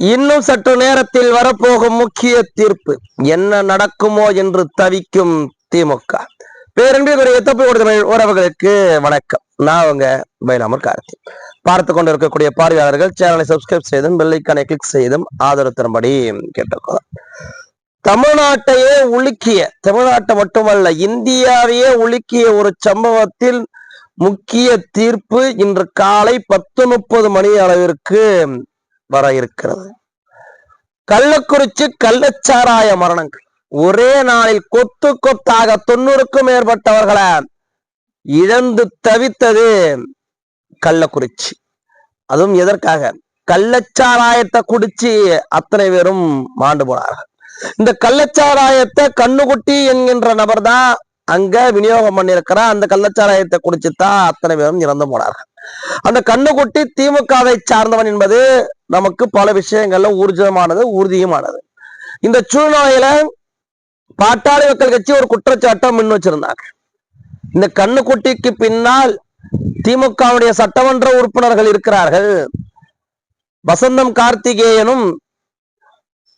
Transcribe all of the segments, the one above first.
இன்னும் சற்று நேரத்தில் வரப்போகும் முக்கிய தீர்ப்பு. என்ன நடக்குமோ என்று தவிக்கும் திமுக. பேரன்பிற்குரிய தப்பு கொடுத்த உறவுகளுக்கு வணக்கம். நான் அவங்க பயிலாமர் கார்த்தி. பார்த்து கொண்டு இருக்கக்கூடிய பார்வையாளர்கள் சேனலை சப்ஸ்கிரைப் செய்தும் பெல்லைக்கானை கிளிக் செய்தும் ஆதரவு தரும்படி கேட்டுக்கொள்ளும் தமிழ்நாட்டையே உலுக்கிய தமிழ்நாட்டை மட்டுமல்ல இந்தியாவையே உலுக்கிய ஒரு சம்பவத்தில் முக்கிய தீர்ப்பு இன்று காலை பத்து முப்பது மணி அளவிற்கு வர இருக்கிறது கள்ளக்குறிச்சி கள்ளச்சாராய மரணங்கள். ஒரே நாளில் கொத்து கொத்தாக தொண்ணூறுக்கும் மேற்பட்டவர்களை இழந்து தவித்தது கள்ளக்குறிச்சி. அதுவும் எதற்காக? கள்ளச்சாராயத்தை குடிச்சு அத்தனை பேரும் மாண்டு போனார்கள். இந்த கள்ளச்சாராயத்தை கண்ணுக்குட்டி என்கின்ற நபர் தான் அங்க விநியோகம் பண்ணிருக்கிற அந்த கள்ளச்சாராயத்தை குடிச்சுதான் அத்தனை பேரும் இறந்து போனார்கள் அந்த கண்ணுக்குட்டி திமுகவை சார்ந்தவன் என்பது நமக்கு பல விஷயங்கள்ல ஊர்ஜிதமானது உறுதியுமானது. இந்த சூழ்நிலையில பாட்டாளி மக்கள் கட்சி ஒரு குற்றச்சாட்டம் முன் வச்சிருந்தாங்க. இந்த கண்ணுக்குட்டிக்கு பின்னால் திமுகவுடைய சட்டமன்ற உறுப்பினர்கள் இருக்கிறார்கள். வசந்தம் கார்த்திகேயனும்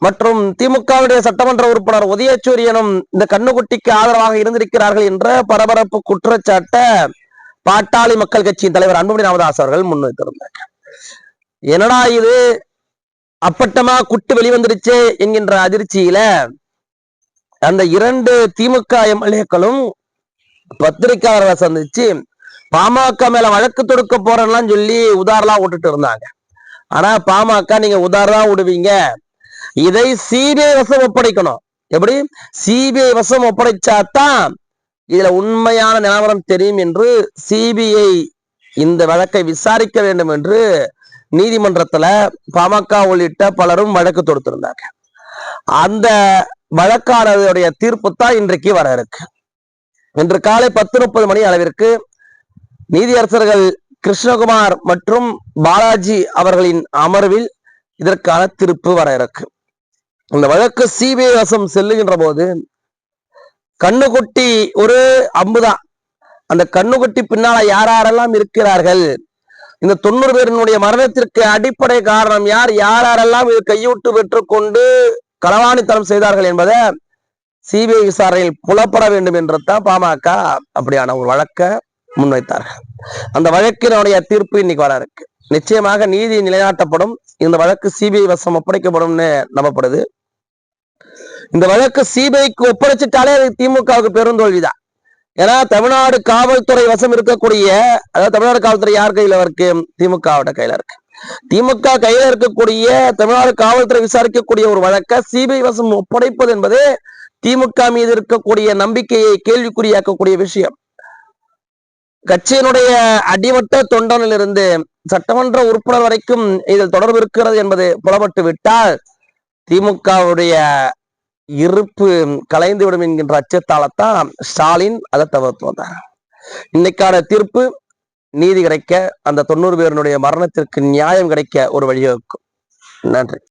மற்றும் திமுகவுடைய சட்டமன்ற உறுப்பினர் உதயசூரியனும் இந்த கண்ணுக்குட்டிக்கு ஆதரவாக இருந்திருக்கிறார்கள் என்ற பரபரப்பு குற்றச்சாட்டை பாட்டாளி மக்கள் கட்சியின் தலைவர் அன்புமணி ராமதாஸ் அவர்கள் முன்வைத்திருந்தார். என்னடா இது? அப்பட்டமா குட்டு வெளிவந்துருச்சு என்கின்ற அதிர்ச்சியில அந்த இரண்டு திமுக எம்எல்ஏக்களும் பத்திரிகையாளர்களை சந்திச்சு பாமக மேல வழக்கு தொடுக்க போறேன்லாம் சொல்லி உதாரெல்லாம் விட்டுட்டு இருந்தாங்க. ஆனா பாமக நீங்க உதாரணம் விடுவீங்க. இதை சிபிஐ வசம் ஒப்படைக்கணும். எப்படி? சிபிஐ வசம் ஒப்படைச்சாதான் இதுல உண்மையான நிலவரம் தெரியும் என்று சிபிஐ இந்த வழக்கை விசாரிக்க வேண்டும் என்று நீதிமன்றத்துல பாமக உள்ளிட்ட பலரும் வழக்கு தொடுத்திருந்தாங்க. அந்த வழக்காளருடைய தீர்ப்பு தான் இன்றைக்கு வர இருக்கு. இன்று காலை பத்து முப்பது மணி அளவிற்கு நீதியரசர்கள் கிருஷ்ணகுமார் மற்றும் பாலாஜி அவர்களின் அமர்வில் இதற்கான தீர்ப்பு வர இருக்கு. இந்த வழக்கு சிபிஐ வசம் செல்லுகின்ற போது கண்ணுக்குட்டி ஒரு அம்புதான். அந்த கண்ணுக்குட்டி பின்னால யார் யாரெல்லாம் இருக்கிறார்கள்? இந்த தொண்ணூறு பேரினுடைய மரணத்திற்கு அடிப்படை காரணம் யார்? யார் யாரெல்லாம் இது கையூட்டு பெற்றுக்கொண்டு களவாணித்தனம் செய்தார்கள் என்பதை சிபிஐ விசாரணையில் புலப்பட வேண்டும் என்றுதான் பாமக அப்படியான ஒரு வழக்க முன்வைத்தார்கள். அந்த வழக்கினுடைய தீர்ப்பு இன்னைக்கு வர இருக்கு. நிச்சயமாக நீதி நிலைநாட்டப்படும். இந்த வழக்கு சிபிஐ வசம் ஒப்படைக்கப்படும்னு நம்பப்படுது. இந்த வழக்கு சிபிஐக்கு ஒப்படைச்சிட்டாலே அது திமுகவுக்கு பெருந்தோல்விதான். ஏன்னா தமிழ்நாடு காவல்துறை வசம் இருக்கக்கூடிய அதாவது தமிழ்நாடு காவல்துறை யார் கையில இருக்கு? திமுகவோட கையில இருக்கு. திமுக கையில இருக்கக்கூடிய தமிழ்நாடு காவல்துறை விசாரிக்கக்கூடிய ஒரு வழக்க சிபிஐ வசம் ஒப்படைப்பது என்பது திமுக மீது இருக்கக்கூடிய நம்பிக்கையை கேள்விக்குறியாக்கக்கூடிய விஷயம். கட்சியினுடைய அடிமட்ட தொண்டனிலிருந்து சட்டமன்ற உறுப்பினர் வரைக்கும் இதில் தொடர்பு இருக்கிறது என்பது புலப்பட்டு விட்டால் திமுகவுடைய இருப்பு கலைந்து விடும் என்கின்ற அச்சத்தாலத்தான் ஸ்டாலின் அதை தவிர்த்து வந்தார். இன்னைக்கான தீர்ப்பு நீதி கிடைக்க அந்த தொண்ணூறு பேருடைய மரணத்திற்கு நியாயம் கிடைக்க ஒரு வழிவகுக்கும். நன்றி.